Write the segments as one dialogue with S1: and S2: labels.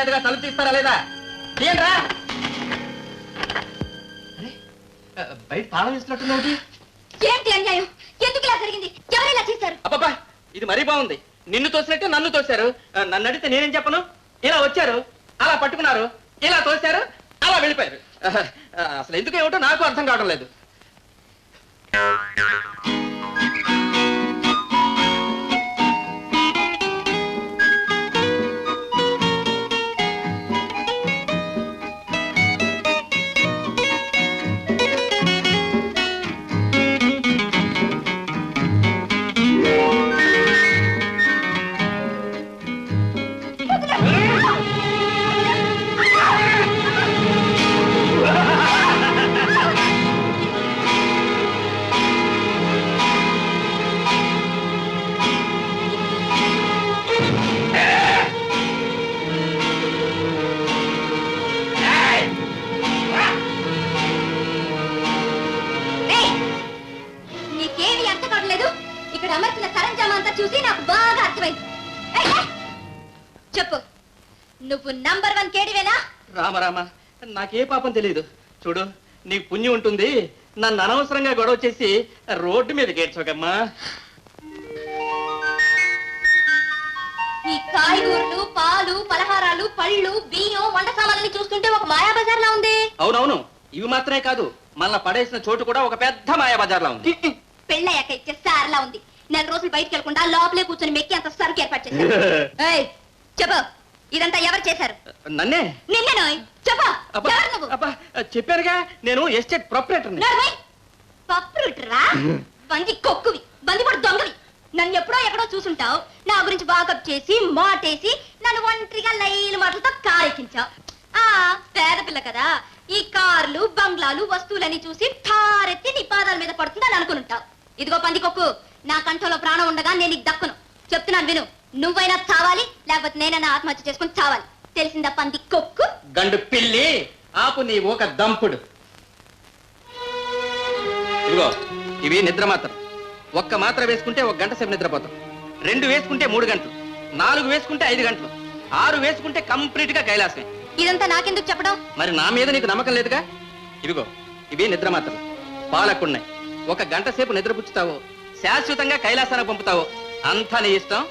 S1: మర్యాదగా తలుపు తీస్తారా లేదా? తీయండిరా బయట తాళం వేసినట్టుంది
S2: ఏంటి? అన్యాయం? ఎందుకు ఇలా జరిగింది? ఎవరు ఇలా చేశారు?
S1: అబ్బబ్బా ఇది మరీ బాగుంది. నిన్ను తోసినట్టే నన్ను తోశారు. నన్ను అడిగితే నేనేం చెప్పను? ఇలా వచ్చారు అలా పట్టుకున్నారు ఇలా తోశారు అలా వెళ్ళిపోయారు. అసలు ఎందుకు ఏమిటో నాకు అర్థం కావడం లేదు.
S2: నాకే
S1: పాపం తెలియదు. చూడు నీకు పుణ్యం ఉంటుంది. నన్ను అనవసరంగా గొడవ చేసి రోడ్డు మీద గేడ్చోకమ్మా
S2: ఈ కాయగూరలు పాలు పలహారాలు పళ్ళు బియ్యం వంట సామాన్లని చూస్తుంటే ఒక మాయా బజార్ లా ఉంది.
S1: అవునవును ఇవి మాత్రమే కాదు మళ్ళా పడేసిన చోటు కూడా ఒక పెద్ద మాయా బజార్లా ఉంది
S2: పెళ్ళయ్యాక ఇచ్చే సార్లా ఉంది. నెల రోజులు బయటికి వెళ్ళకుండా లోపలే కూర్చొని మెక్కి అంత సరుకు ఏర్పాటు చేశారు. చెప్పు. ఇదంతా ఎవరు చేశారు?
S1: నన్నే?
S2: నిన్నే చెప్పు.
S1: చెప్పానుగా నేను ఎస్టేట్ ప్రొపరేటర్ని.
S2: నడవై పప్పురుట్రా పంది కొక్కువి బందిపడు దొంగవి. నన్ను ఎప్పుడో ఎక్కడో చూసుంటావు. నా గురించి వాకప్ చేసి మాటేసి నన్ను ఒంటరిగా లైలు మాటలతో కారెక్కించావు. ఆ పేద పిల్ల కదా. ఈ కార్లు బంగ్లాలు వస్తువులని చూసి ఠారెత్తి నీ పాదాల మీద పడుతుందని అనుకుంటావు ఇదిగో పంది కొక్కు నా కంఠంలో ప్రాణం ఉండగా నేను దక్కును. చెప్తున్నాను విను. నువ్వైనా చావాలి లేకపోతే నేనైనా ఆత్మహత్య చేసుకుని చావాలి తెలిసిందా పంది కొక్కు?
S1: గండు పిల్లి ఆపు నీ ఒక దంపుడు. ఇదిగో ఇవి నిద్ర మాత్రం. ఒక్క మాత్ర వేసుకుంటే ఒక గంట సేపు నిద్రపోతాం. రెండు వేసుకుంటే మూడు గంటలు. నాలుగు వేసుకుంటే ఐదు గంటలు. ఆరు వేసుకుంటే కంప్లీట్గా కైలాసమే.
S2: ఇదంతా నాకెందుకు చెప్పడం?
S1: మరి నా మీద నీకు నమ్మకం లేదుగా? ఇదిగో ఇవి నిద్ర మాత్రం. పాలకున్నాయి. ఒక గంట సేపు నిద్రపుచ్చుతావు. శాశ్వతంగా కైలాసానికి పంపుతావు. అంతా నీ ఇష్టం.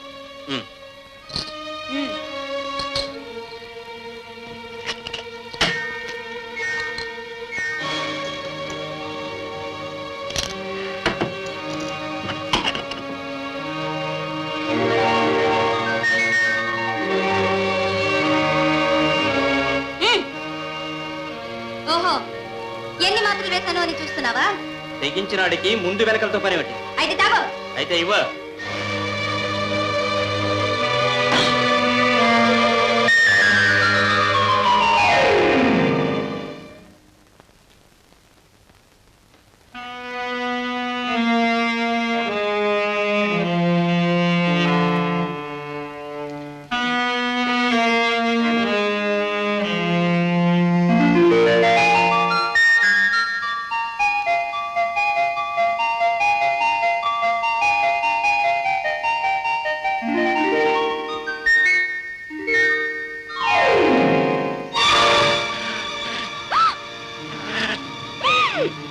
S2: ఓహో ఎన్ని మాత్రలు వేశాను అని చూస్తున్నావా?
S1: తెగించినాడికి ముందు వెనకలతో పని ఒకటి
S2: అయితే తాగో.
S1: అయితే ఇవ్వ.
S2: Hey!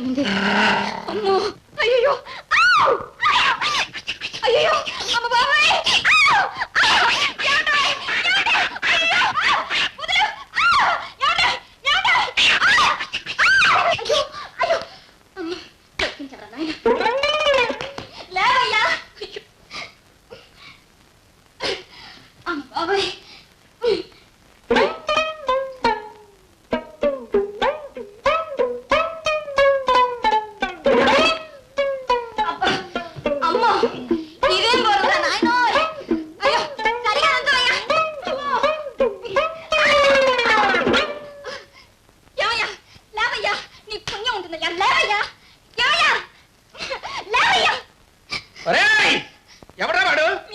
S2: ఇది పండు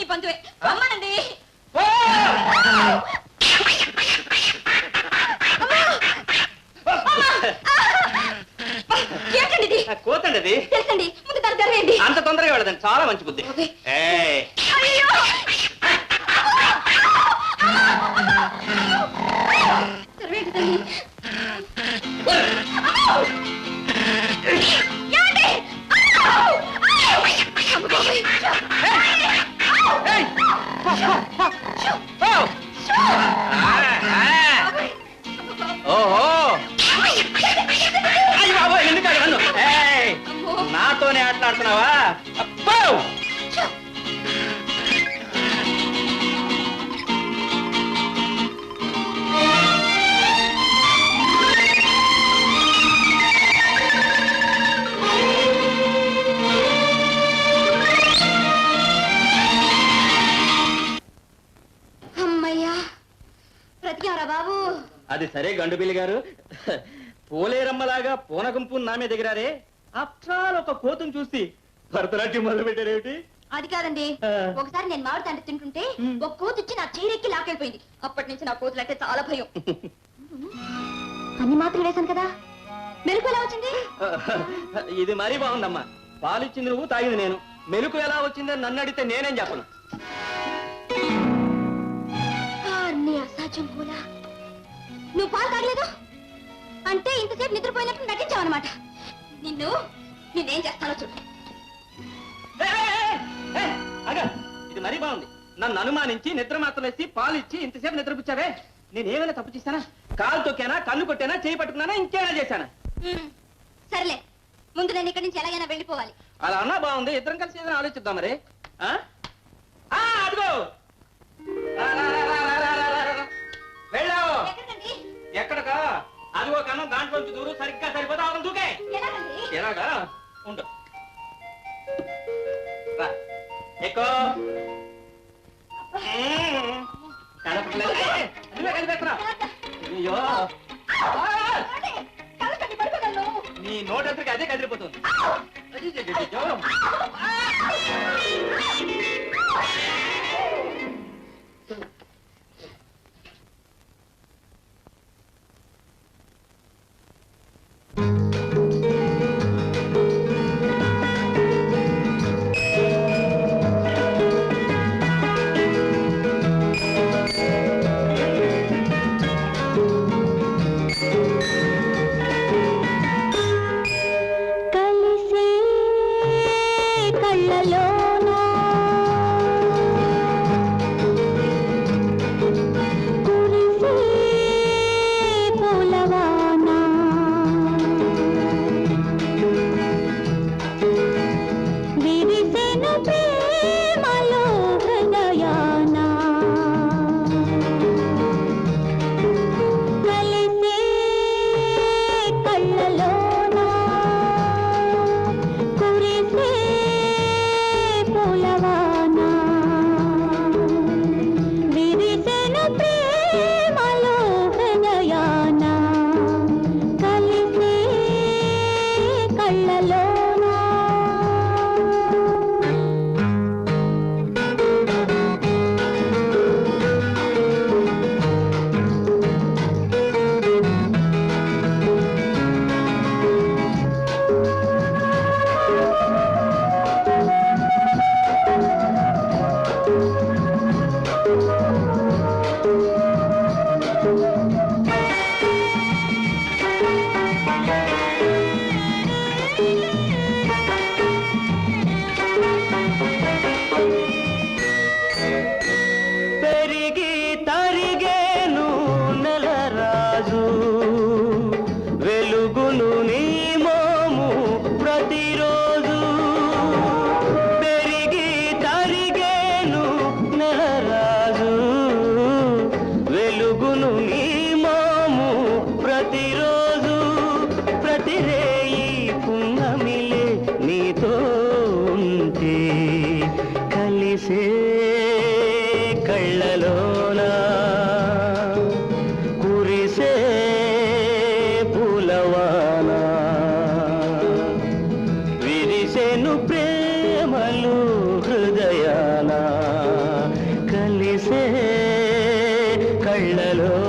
S2: పంతువే.
S1: ఆ, కోతండి
S2: తెలుసండి. ముందు తన తెరవేయండి
S1: అంత తొందరగా వెళ్ళదండి. చాలా మంచి బుద్ధి. ఏయ్,
S2: బాబు?
S1: అది సరే గండుబిల్లి గారు. పోలేరమ్మలాగా పూనగుంపు నా మీద దిగిరారే. అప్సాల్ ఒక కోతును చూసి భరతనాట్యం మొదలు పెట్టారేమిటి
S2: అది కాదండి. ఒకసారి నేను మామిడి తండ్రి తింటుంటే. ఒక కోతి వచ్చి నా చీరెక్కి లాకెళ్ళిపోయింది అప్పటి నుంచి నా కోతులు అంటే చాలా భయం. అన్ని మాత్రలు వేశాను కదా? మెరుపు ఎలా వచ్చింది?
S1: ఇది మరీ బాగుందమ్మా. పాలిచ్చింది నువ్వు తాగింది నేను. మెలకు ఎలా వచ్చిందని నన్ను అడిగితే నేనేం చెప్పను.
S2: కూడా నువ్వు పాలు తాగలేదు? అంటే ఇంతసేపు నిద్రపోయినట్టు నటించావన్నమాట. నిన్ను నిన్నేం చేస్తానో చూడు.
S1: ఇది మరీ బాగుంది. నన్ను అనుమానించి నిద్ర మాత్రలేసి పాలిచ్చి ఇంతసేపు నిద్రపుచ్చావే? నేనేమైనా తప్పు చేశానా? కాలు తొక్కానా కన్ను కొట్టానా చేయి పట్టుకున్నానా ఇంకేమైనా చేశానా.
S2: సర్లే. ముందు నేను ఇక్కడి నుంచి ఎలాగైనా వెళ్ళిపోవాలి.
S1: అలా అన్నా బాగుంది. ఇద్దరం కలిసి ఏదైనా ఆలోచిద్దాం మరి.
S2: चलो।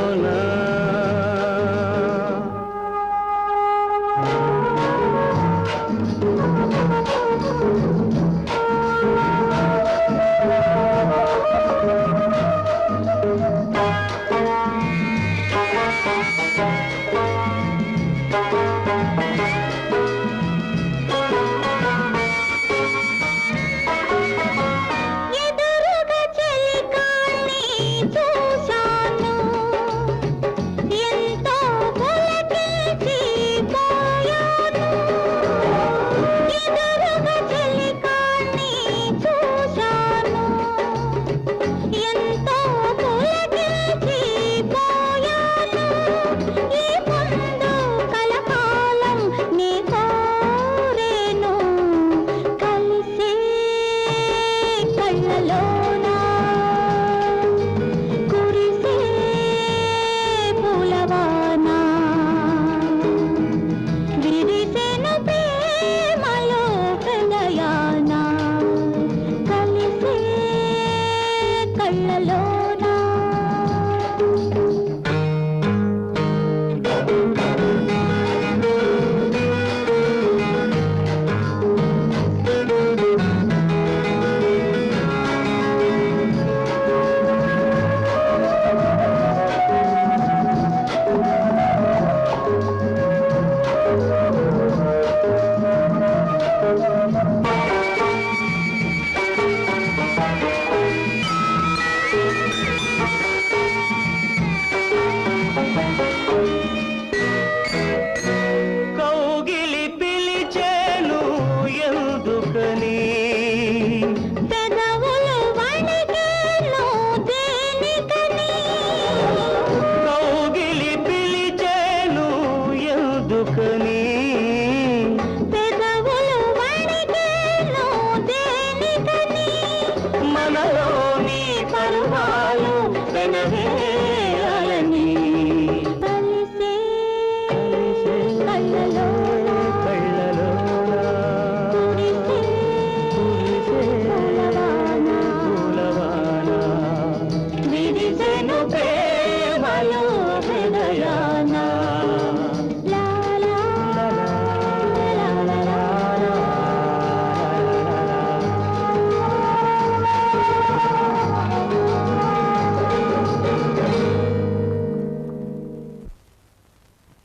S2: ప్రేమలో హృదయాన.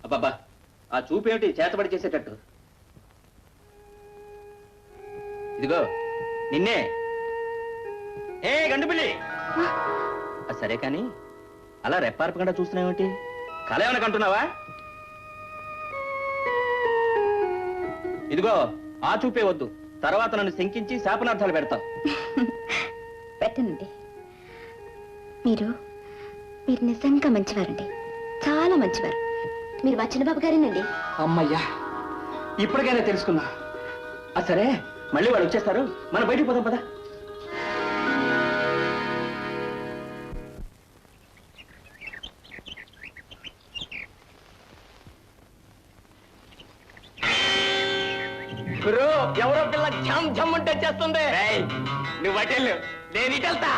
S3: అబ్బబ్బా ఆ చూపేమిటి చేతబడి చేసేటట్టు. ఇదిగో నిన్నే. ఏ గండు పిల్లి. ఆ, సరే కానీ అలా రెప్పార్పకుండా చూస్తున్నావేమిటి? కళ ఏమైనా కంటున్నావా ఇదిగో ఆ చూపే వద్దు. తర్వాత నన్ను శంకించి శాపనార్థాలు పెడతావు.
S4: పెట్టనండి. మీరు మీరు నిజంగా మంచివారండి. చాలా మంచివారు. మీరు వచ్చిన బాబు గారేనండి.
S3: అమ్మయ్యా ఇప్పటికైనా తెలుసుకున్నా ఆ సరే మళ్ళీ వాడు వచ్చేస్తారు. మనం బయటికి పోదాం పదా. ఎవరో పిల్ల ఝమ్ ఝమ్ ఉంటే చేస్తుంది. నువ్వు అటెళ్ళు నేను ఇటెళ్తా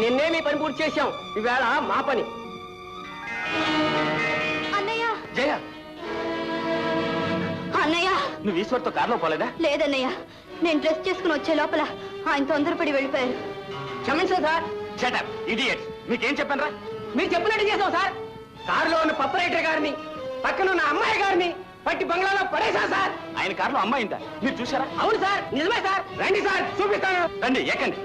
S3: నిన్నే మీ పని పూర్తి చేశాం. ఈవేళ మా పని.
S4: అన్నయ్య!
S3: జయ!
S4: అన్నయ్య!
S3: నువ్వు ఈశ్వర్తో కారులో పోలేదా?
S4: లేదన్నయ్య. నేను డ్రెస్ చేసుకుని వచ్చే లోపల ఆయన తొందరపడి వెళ్ళిపోయారు.
S3: క్షమించండి సార్. షటప్ ఇడియట్ మీకేం చెప్పాను రా మీరు చెప్పినట్టు చేసాం సార్. కారులో ఉన్న పప్పరైటర్ గారిని పక్కన ఉన్న అమ్మాయి గారిని పట్టి బంగ్లాలో పడేసా సార్. ఆయన కారులో అమ్మాయిందా మీరు చూసారా అవును సార్ నిజమే సార్. రండి సార్ చూపిస్తాను. రండి ఎక్కండి.